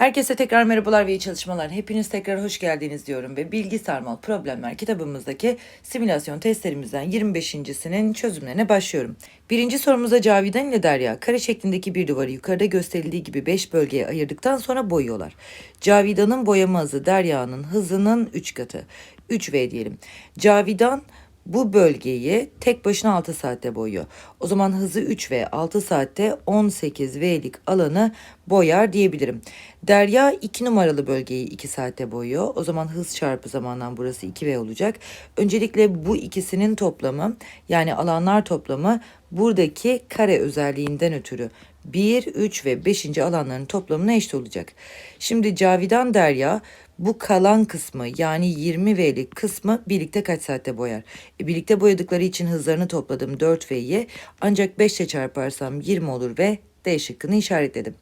Herkese tekrar merhabalar ve iyi çalışmalar. Hepiniz tekrar hoş geldiniz diyorum ve Bilgi Sarmal Problemler kitabımızdaki simülasyon testlerimizden 25.sinin çözümlerine başlıyorum. Birinci sorumuza Cavidan ile Derya kare şeklindeki bir duvarı yukarıda gösterildiği gibi 5 bölgeye ayırdıktan sonra boyuyorlar. Cavidan'ın boyama hızı Derya'nın hızının 3 katı. 3V diyelim. Cavidan bu bölgeyi tek başına 6 saatte boyuyor. O zaman hızı 3 ve 6 saatte 18 V'lik alanı boyar diyebilirim. Derya 2 numaralı bölgeyi 2 saatte boyuyor. O zaman hız çarpı zamandan burası 2V olacak. Öncelikle bu ikisinin toplamı yani alanlar toplamı buradaki kare özelliğinden ötürü 1, 3 ve 5. alanların toplamına eşit olacak. Şimdi Cavidan Derya bu kalan kısmı yani 20V'lik kısmı birlikte kaç saatte boyar? E, birlikte boyadıkları için hızlarını topladım 4V'yi ancak 5 ile çarparsam 20 olur ve D şıkkını işaretledim.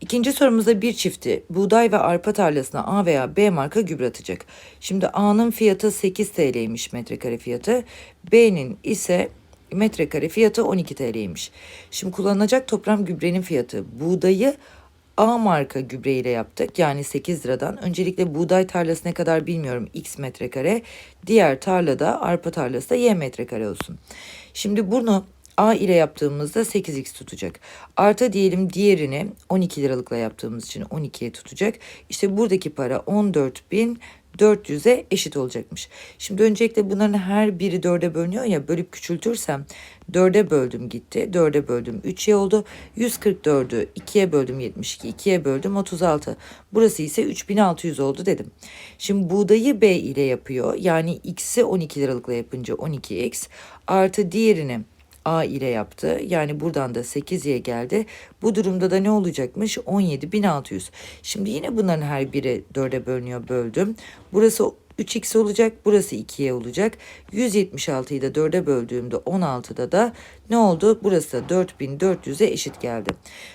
İkinci sorumuzda bir çifti buğday ve arpa tarlasına A veya B marka gübre atacak. Şimdi A'nın fiyatı 8 TL'ymiş metrekare fiyatı. B'nin ise metrekare fiyatı 12 TL'ymiş. Şimdi kullanılacak toplam gübrenin fiyatı buğdayı A marka gübre ile yaptık. Yani 8 liradan. Öncelikle buğday tarlası ne kadar bilmiyorum. X metrekare. Diğer tarlada arpa tarlası da Y metrekare olsun. Şimdi bunu A ile yaptığımızda 8x tutacak. Artı diyelim diğerini 12 liralıkla yaptığımız için 12'ye tutacak. İşte buradaki para 14.400'e eşit olacakmış. Şimdi öncelikle bunların her biri 4'e bölünüyor ya bölüp küçültürsem 4'e böldüm gitti. 4'e böldüm 3'ye oldu. 144'ü 2'ye böldüm 72. 2'ye böldüm 36. Burası ise 3600 oldu dedim. Şimdi buğdayı B ile yapıyor. Yani x'i 12 liralıkla yapınca 12x artı diğerini A ile yaptı. Yani buradan da 8'ye geldi. Bu durumda da ne olacakmış? 17.600. Şimdi yine bunların her biri 4'e bölünüyor böldüm. Burası 3x olacak. Burası 2'ye olacak. 176'yı da 4'e böldüğümde 16'da da ne oldu? Burası da 4400'e eşit geldi.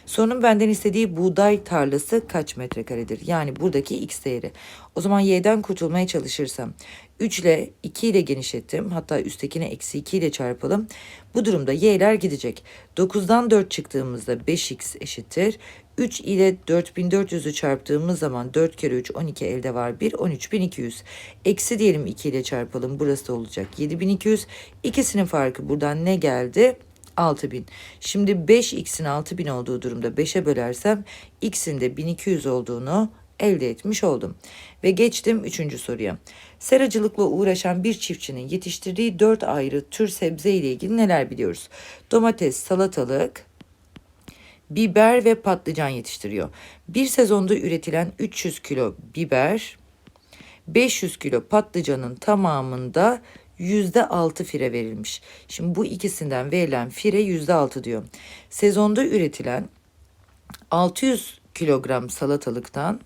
Sorunun benden istediği buğday tarlası kaç metrekaredir? Yani buradaki x değeri. O zaman y'den kurtulmaya çalışırsam 3 ile 2 ile genişlettim. Hatta üsttekine eksi 2 ile çarpalım. Bu durumda y'ler gidecek. 9'dan 4 çıktığımızda 5x eşittir. 3 ile 4400'ü çarptığımız zaman 4 kere 3 12 elde var 1 13200. Eksi diyelim 2 ile çarpalım burası da olacak 7200. İkisinin farkı buradan ne geldi? 6000. Şimdi 5x'in 6000 olduğu durumda 5'e bölersem x'in de 1200 olduğunu elde etmiş oldum. Ve geçtim 3. soruya. Seracılıkla uğraşan bir çiftçinin yetiştirdiği 4 ayrı tür sebze ile ilgili neler biliyoruz? Domates, salatalık, biber ve patlıcan yetiştiriyor. Bir sezonda üretilen 300 kilo biber, 500 kilo patlıcanın tamamında %6 fire verilmiş. Şimdi bu ikisinden verilen fire %6 diyor. Sezonda üretilen 600 kilogram salatalıktan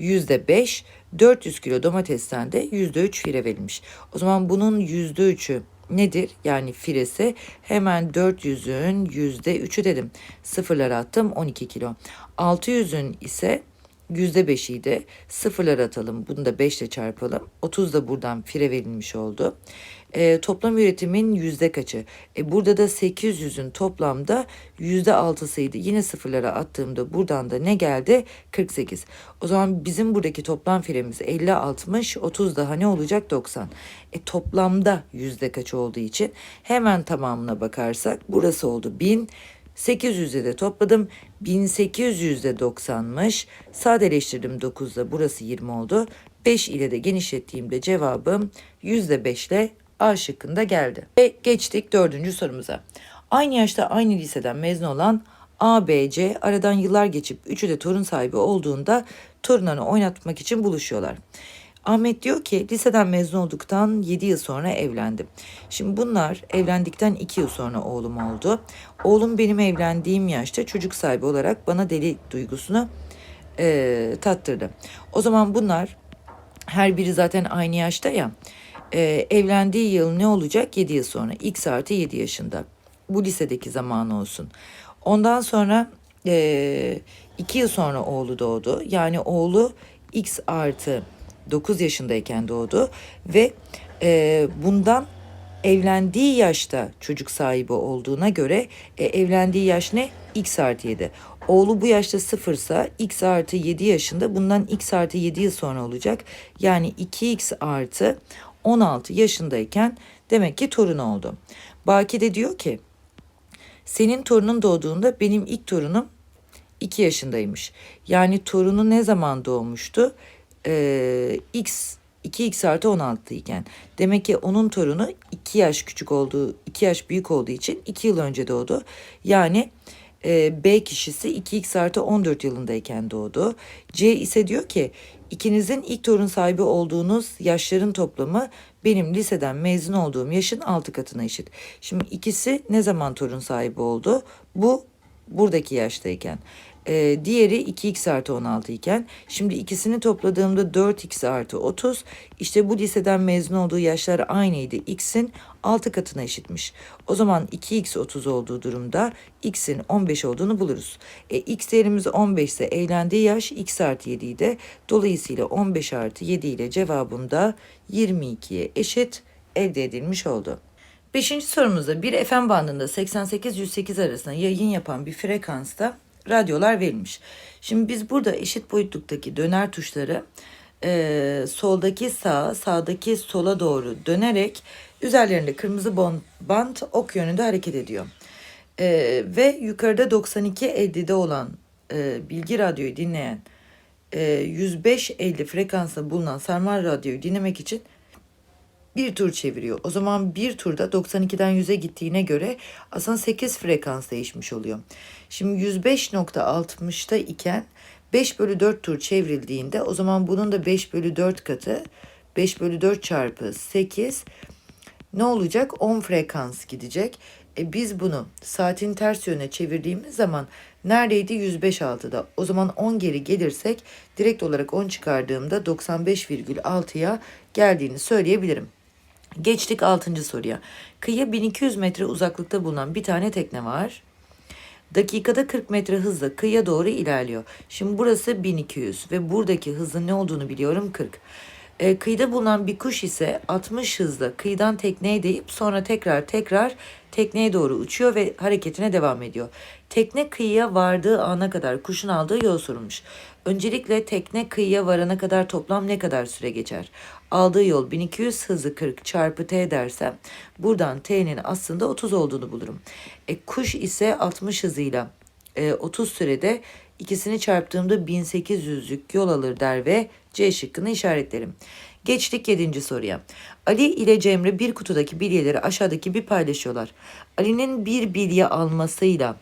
%5, 400 kilo domatesten de %3 fire verilmiş. O zaman bunun %3'ü nedir? Yani firesi hemen 400'ün %3'ü dedim. Sıfırlara attım 12 kilo. 600'ün ise %5'iydi. Sıfırlar atalım. Bunu da 5 ile çarpalım. 30 da buradan fire verilmiş oldu. E, toplam üretimin yüzde kaçı? E, burada da 800'ün toplamda yüzde 6'sıydı. Yine sıfırlara attığımda buradan da ne geldi? 48. O zaman bizim buradaki toplam firemiz 50, 60, 30 daha ne olacak? 90. E, toplamda yüzde kaç olduğu için hemen tamamına bakarsak burası oldu 1000. 800'e de topladım. 1800'de 90'mış. Sadeleştirdim 9'da burası 20 oldu. 5 ile de genişlettiğimde cevabım %5 ile A şıkkında geldi. Ve geçtik dördüncü sorumuza. Aynı yaşta aynı liseden mezun olan A, B, C aradan yıllar geçip üçü de torun sahibi olduğunda torunlarını oynatmak için buluşuyorlar. Ahmet diyor ki liseden mezun olduktan 7 yıl sonra evlendim. Şimdi bunlar evlendikten 2 yıl sonra oğlum oldu. Oğlum benim evlendiğim yaşta çocuk sahibi olarak bana deli duygusunu e, tattırdı. O zaman bunlar her biri zaten aynı yaşta ya. E, evlendiği yıl ne olacak? 7 yıl sonra. X artı 7 yaşında. Bu lisedeki zamanı olsun. Ondan sonra 2 e, yıl sonra oğlu doğdu. Yani oğlu X artı 9 yaşındayken doğdu ve e, bundan evlendiği yaşta çocuk sahibi olduğuna göre e, evlendiği yaş ne? X artı 7. Oğlu bu yaşta sıfırsa x artı 7 yaşında bundan x artı 7 yıl sonra olacak. Yani 2x artı 16 yaşındayken demek ki torun oldu. Baki de diyor ki senin torunun doğduğunda benim ilk torunum 2 yaşındaymış. Yani torunu ne zaman doğmuştu? Ee, x 2x artı 16 iken. Demek ki onun torunu 2 yaş küçük olduğu, 2 yaş büyük olduğu için 2 yıl önce doğdu. Yani e, B kişisi 2x artı 14 yılındayken doğdu. C ise diyor ki ikinizin ilk torun sahibi olduğunuz yaşların toplamı benim liseden mezun olduğum yaşın 6 katına eşit. Şimdi ikisi ne zaman torun sahibi oldu? Bu buradaki yaştayken. Ee, diğeri 2x artı 16 iken şimdi ikisini topladığımda 4x artı 30 işte bu liseden mezun olduğu yaşlar aynıydı x'in 6 katına eşitmiş. O zaman 2x 30 olduğu durumda x'in 15 olduğunu buluruz. E, x değerimiz 15 ise eğlendiği yaş x artı 7 idi. Dolayısıyla 15 artı 7 ile cevabım da 22'ye eşit elde edilmiş oldu. Beşinci sorumuzda bir FM bandında 88-108 arasında yayın yapan bir frekansta radyolar verilmiş. Şimdi biz burada eşit boyutluktaki döner tuşları e, soldaki sağa, sağdaki sola doğru dönerek üzerlerinde kırmızı bon, bant ok yönünde hareket ediyor. E, ve yukarıda 92.50'de olan e, bilgi radyoyu dinleyen e, 105.50 frekansta bulunan sarmal radyoyu dinlemek için bir tur çeviriyor. O zaman bir turda 92'den 100'e gittiğine göre aslında 8 frekans değişmiş oluyor. Şimdi 105.60'ta iken 5 bölü 4 tur çevrildiğinde o zaman bunun da 5 bölü 4 katı 5 bölü 4 çarpı 8 ne olacak? 10 frekans gidecek. E biz bunu saatin ters yöne çevirdiğimiz zaman neredeydi? 105.6'da. O zaman 10 geri gelirsek direkt olarak 10 çıkardığımda 95,6'ya geldiğini söyleyebilirim. Geçtik 6. soruya. Kıyıya 1200 metre uzaklıkta bulunan bir tane tekne var. Dakikada 40 metre hızla kıyıya doğru ilerliyor. Şimdi burası 1200 ve buradaki hızın ne olduğunu biliyorum 40. E, kıyıda bulunan bir kuş ise 60 hızla kıyıdan tekneye değip sonra tekrar tekrar tekneye doğru uçuyor ve hareketine devam ediyor. Tekne kıyıya vardığı ana kadar kuşun aldığı yol sorulmuş. Öncelikle tekne kıyıya varana kadar toplam ne kadar süre geçer? Aldığı yol 1200 hızı 40 çarpı t dersem buradan t'nin aslında 30 olduğunu bulurum. E, kuş ise 60 hızıyla e, 30 sürede ikisini çarptığımda 1800'lük yol alır der ve C şıkkını işaretlerim. Geçtik 7. soruya. Ali ile Cemre bir kutudaki bilyeleri aşağıdaki bir paylaşıyorlar. Ali'nin bir bilye almasıyla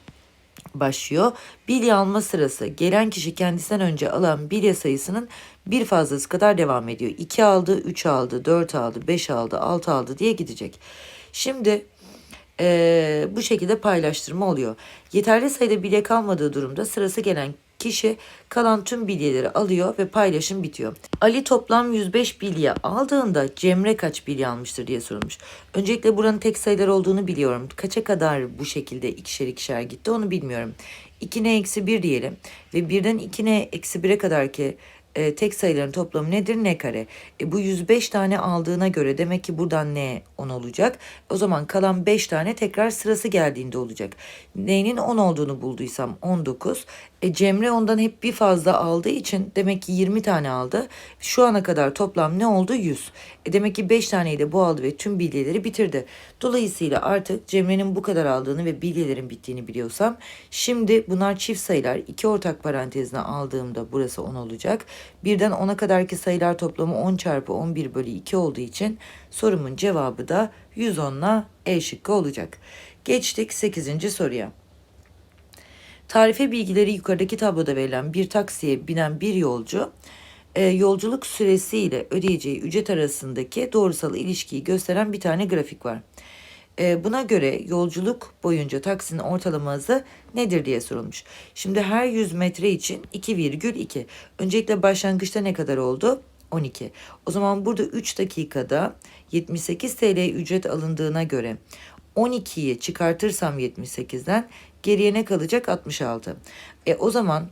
başlıyor. Bilye alma sırası gelen kişi kendisinden önce alan bilye sayısının bir fazlası kadar devam ediyor. 2 aldı, 3 aldı, 4 aldı, 5 aldı, 6 aldı diye gidecek. Şimdi ee, bu şekilde paylaştırma oluyor. Yeterli sayıda bilye kalmadığı durumda sırası gelen kişi kalan tüm bilyeleri alıyor ve paylaşım bitiyor. Ali toplam 105 bilye aldığında Cemre kaç bilye almıştır diye sorulmuş. Öncelikle buranın tek sayılar olduğunu biliyorum. Kaça kadar bu şekilde ikişer ikişer gitti onu bilmiyorum. 2'ne eksi 1 diyelim ve birden 2'ne eksi 1'e kadar ki e, tek sayıların toplamı nedir? Ne kare. E, bu 105 tane aldığına göre demek ki buradan ne 10 olacak. O zaman kalan 5 tane tekrar sırası geldiğinde olacak. N'nin 10 olduğunu bulduysam 19. E, Cemre ondan hep bir fazla aldığı için demek ki 20 tane aldı. Şu ana kadar toplam ne oldu? 100. E, demek ki 5 taneyi de bu aldı ve tüm bilyeleri bitirdi. Dolayısıyla artık Cemre'nin bu kadar aldığını ve bilyelerin bittiğini biliyorsam şimdi bunlar çift sayılar. iki ortak parantezine aldığımda burası 10 olacak. Birden 10'a kadarki sayılar toplamı 10 çarpı 11 bölü 2 olduğu için sorumun cevabı da 110 ile E şıkkı olacak. Geçtik 8. soruya. Tarife bilgileri yukarıdaki tabloda verilen bir taksiye binen bir yolcu e, yolculuk süresi ile ödeyeceği ücret arasındaki doğrusal ilişkiyi gösteren bir tane grafik var. E, buna göre yolculuk boyunca taksinin ortalama hızı nedir diye sorulmuş. Şimdi her 100 metre için 2,2. Öncelikle başlangıçta ne kadar oldu? 12. O zaman burada 3 dakikada 78 TL ücret alındığına göre 12'yi çıkartırsam 78'den geriye ne kalacak 66. E o zaman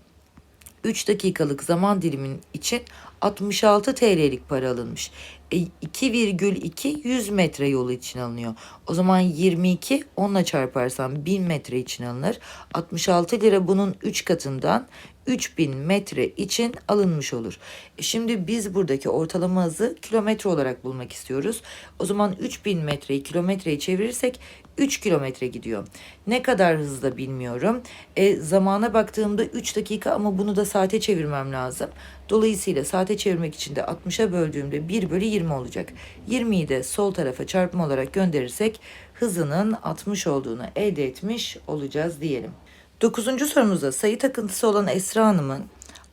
3 dakikalık zaman dilimin için 66 TL'lik para alınmış. E, 2,2 100 metre yolu için alınıyor. O zaman 22 onunla çarparsam 1000 metre için alınır. 66 lira bunun 3 katından 3000 metre için alınmış olur. E şimdi biz buradaki ortalama hızı kilometre olarak bulmak istiyoruz. O zaman 3000 metreyi kilometreye çevirirsek 3 kilometre gidiyor. Ne kadar hızla bilmiyorum. E, zamana baktığımda 3 dakika ama bunu da saate çevirmem lazım. Dolayısıyla saate çevirmek için de 60'a böldüğümde 1 bölü 20 olacak. 20'yi de sol tarafa çarpma olarak gönderirsek hızının 60 olduğunu elde etmiş olacağız diyelim. Dokuzuncu sorumuzda sayı takıntısı olan Esra Hanım'ın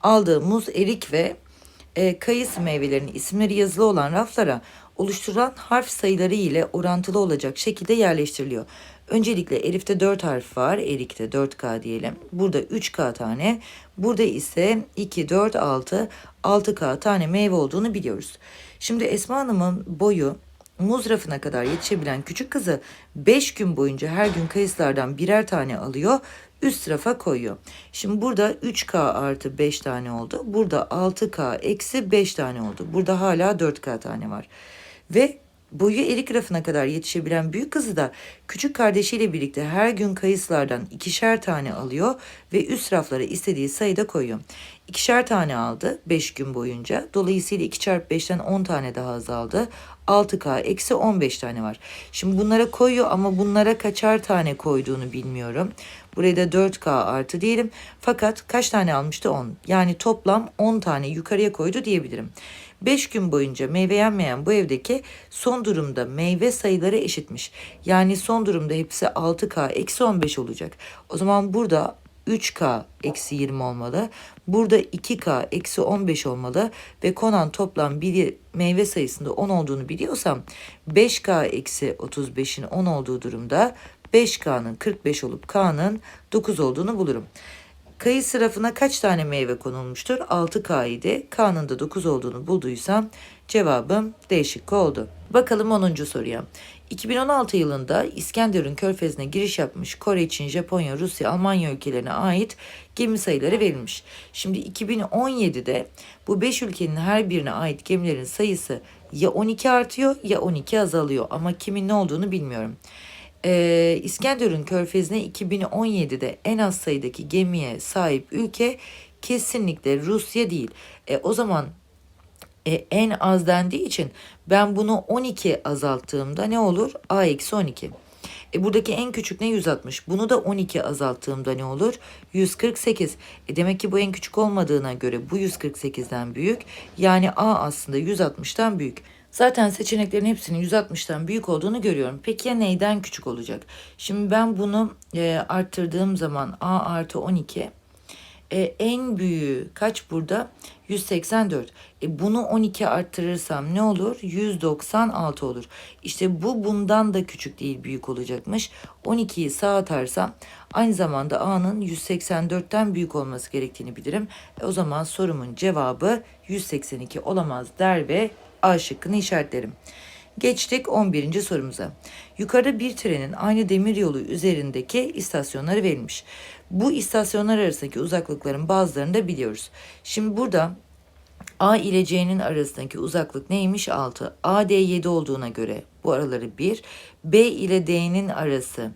aldığı muz, erik ve e, kayısı meyvelerinin isimleri yazılı olan raflara oluşturulan harf sayıları ile orantılı olacak şekilde yerleştiriliyor. Öncelikle Elif'te 4 harf var. Erik'te 4K diyelim. Burada 3K tane. Burada ise 2, 4, 6, 6K tane meyve olduğunu biliyoruz. Şimdi Esma Hanım'ın boyu muz rafına kadar yetişebilen küçük kızı 5 gün boyunca her gün kayısılardan birer tane alıyor üst rafa koyuyor. Şimdi burada 3K artı 5 tane oldu. Burada 6K eksi 5 tane oldu. Burada hala 4K tane var. Ve boyu erik rafına kadar yetişebilen büyük kızı da küçük kardeşiyle birlikte her gün kayısılardan ikişer tane alıyor ve üst raflara istediği sayıda koyuyor. İkişer tane aldı 5 gün boyunca. Dolayısıyla 2 çarpı 5'ten 10 tane daha azaldı. 6K eksi 15 tane var. Şimdi bunlara koyuyor ama bunlara kaçar tane koyduğunu bilmiyorum. Buraya da 4K artı diyelim. Fakat kaç tane almıştı 10. Yani toplam 10 tane yukarıya koydu diyebilirim. 5 gün boyunca meyve yenmeyen bu evdeki son durumda meyve sayıları eşitmiş. Yani son durumda hepsi 6K eksi 15 olacak. O zaman burada 3K eksi 20 olmalı. Burada 2K eksi 15 olmalı ve konan toplam bir meyve sayısında 10 olduğunu biliyorsam 5K eksi 35'in 10 olduğu durumda 5K'nın 45 olup K'nın 9 olduğunu bulurum. Kayısı rafına kaç tane meyve konulmuştur? 6K idi. K'nın da 9 olduğunu bulduysam cevabım değişik oldu. Bakalım 10. soruya. 2016 yılında İskenderun körfezine giriş yapmış Kore, Çin, Japonya, Rusya, Almanya ülkelerine ait gemi sayıları verilmiş. Şimdi 2017'de bu 5 ülkenin her birine ait gemilerin sayısı ya 12 artıyor ya 12 azalıyor ama kimin ne olduğunu bilmiyorum. Ee, İskenderun körfezine 2017'de en az sayıdaki gemiye sahip ülke kesinlikle Rusya değil. E, o zaman e, en az dendiği için ben bunu 12 azalttığımda ne olur? A eksi 12. E buradaki en küçük ne 160. Bunu da 12 azalttığımda ne olur? 148. E demek ki bu en küçük olmadığına göre bu 148'den büyük. Yani A aslında 160'tan büyük. Zaten seçeneklerin hepsinin 160'tan büyük olduğunu görüyorum. Peki ya neyden küçük olacak? Şimdi ben bunu e, arttırdığım zaman A artı 12 e, en büyüğü kaç burada? 184. E, bunu 12 arttırırsam ne olur? 196 olur. İşte bu bundan da küçük değil büyük olacakmış. 12'yi sağa atarsam aynı zamanda A'nın 184'ten büyük olması gerektiğini bilirim. E, o zaman sorumun cevabı 182 olamaz der ve A şıkkını işaretlerim. Geçtik 11. sorumuza. Yukarıda bir trenin aynı demiryolu üzerindeki istasyonları verilmiş. Bu istasyonlar arasındaki uzaklıkların bazılarını da biliyoruz. Şimdi burada A ile C'nin arasındaki uzaklık neymiş? 6. A, D 7 olduğuna göre bu araları 1. B ile D'nin arası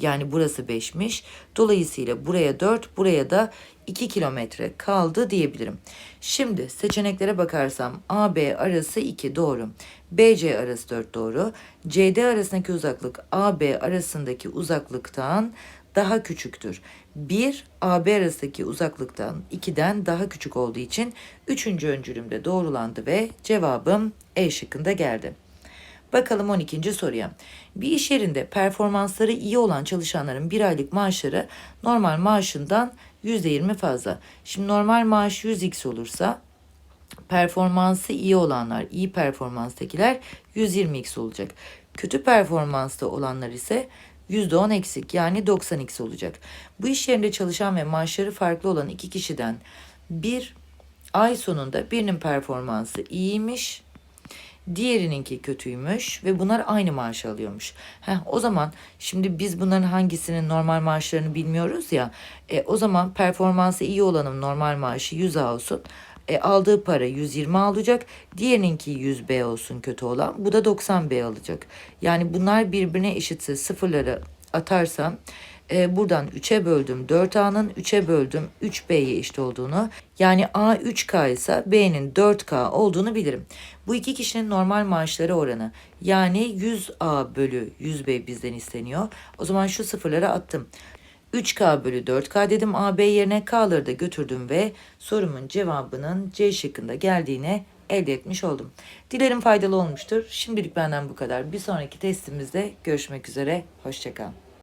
yani burası 5'miş. Dolayısıyla buraya 4, buraya da 2 kilometre kaldı diyebilirim. Şimdi seçeneklere bakarsam AB arası 2 doğru. BC arası 4 doğru. CD arasındaki uzaklık AB arasındaki uzaklıktan daha küçüktür. 1 AB arasındaki uzaklıktan 2'den daha küçük olduğu için 3. öncülümde doğrulandı ve cevabım E şıkkında geldi. Bakalım 12. soruya. Bir iş yerinde performansları iyi olan çalışanların bir aylık maaşları normal maaşından %20 fazla. Şimdi normal maaş 100x olursa performansı iyi olanlar, iyi performanstakiler 120x olacak. Kötü performansta olanlar ise %10 eksik yani 90x olacak. Bu iş yerinde çalışan ve maaşları farklı olan iki kişiden bir ay sonunda birinin performansı iyiymiş, Diğerininki kötüymüş ve bunlar aynı maaşı alıyormuş. Heh, o zaman şimdi biz bunların hangisinin normal maaşlarını bilmiyoruz ya. E, o zaman performansı iyi olanın normal maaşı 100 A olsun. E, aldığı para 120 alacak. Diğerininki 100 B olsun kötü olan. Bu da 90 B alacak. Yani bunlar birbirine eşitse sıfırları atarsam e, buradan 3'e böldüm 4A'nın 3'e böldüm 3B'ye eşit olduğunu yani A 3K ise B'nin 4K olduğunu bilirim. Bu iki kişinin normal maaşları oranı yani 100A bölü 100B bizden isteniyor. O zaman şu sıfırları attım. 3K bölü 4K dedim AB yerine K'ları da götürdüm ve sorumun cevabının C şıkkında geldiğine elde etmiş oldum. Dilerim faydalı olmuştur. Şimdilik benden bu kadar. Bir sonraki testimizde görüşmek üzere. Hoşçakalın.